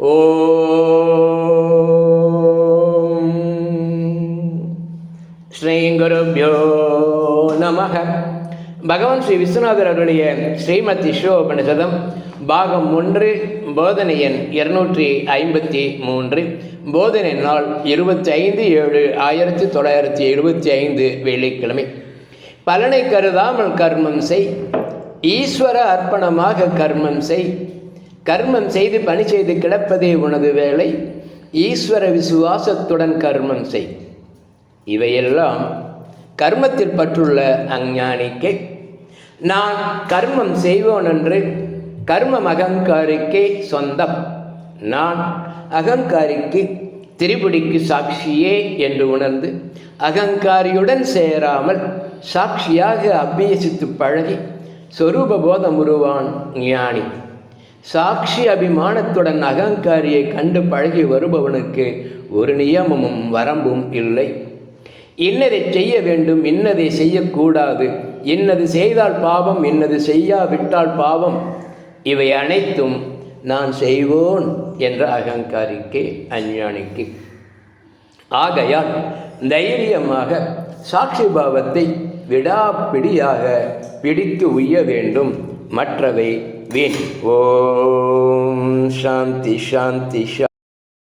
ஓம். ஸ்ரீங்குருபியோ நமக. பகவான் ஸ்ரீ விஸ்வநாதர் அவருடைய ஸ்ரீமத் விஸ்வோபனிஷதம் பாகம் ஒன்று போதனை எண் இருநூற்றி ஐம்பத்தி மூன்று. போதனை நாள் இருபத்தி ஐந்து ஏழு ஆயிரத்தி தொள்ளாயிரத்தி எழுபத்தி ஐந்து வெள்ளிக்கிழமை. பலனை கருதாமல் கர்மம் செய். ஈஸ்வர அர்ப்பணமாக கர்மம் செய். கர்மம் செய்து பணி செய்து கிடப்பதே உனது வேலை. ஈஸ்வர விசுவாசத்துடன் கர்மம் செய். இவையெல்லாம் கர்மத்தில் பற்றுள்ள அஞ்ஞானிக்கு. நான் கர்மம் செய்வோன் என்று கர்மம் அகங்காரிக்கே சொந்தம். நான் அகங்காரிக்கு திரிபுடிக்கு சாட்சியே என்று உணர்ந்து அகங்காரியுடன் சேராமல் சாட்சியாக அபியசித்து பழகி சொரூப போதம் உருவான் ஞானி. சாட்சி அபிமானத்துடன் அகங்காரியை கண்டு பழகி வருபவனுக்கு ஒரு நியமமும் வரம்பும் இல்லை. இன்னதை செய்ய வேண்டும் இன்னதை செய்யக்கூடாது. இன்னது செய்தால் பாவம் இன்னது செய்யாவிட்டால் பாவம். இவை அனைத்தும் நான் செய்வோன் என்ற அகங்காரிக்கு அஞ்ஞானிக்கு. ஆகையால் தைரியமாக சாட்சி பாவத்தை விடாப்பிடியாக பிடித்து உய்ய வேண்டும். மற்றவை वे ओम शांति शांति शांति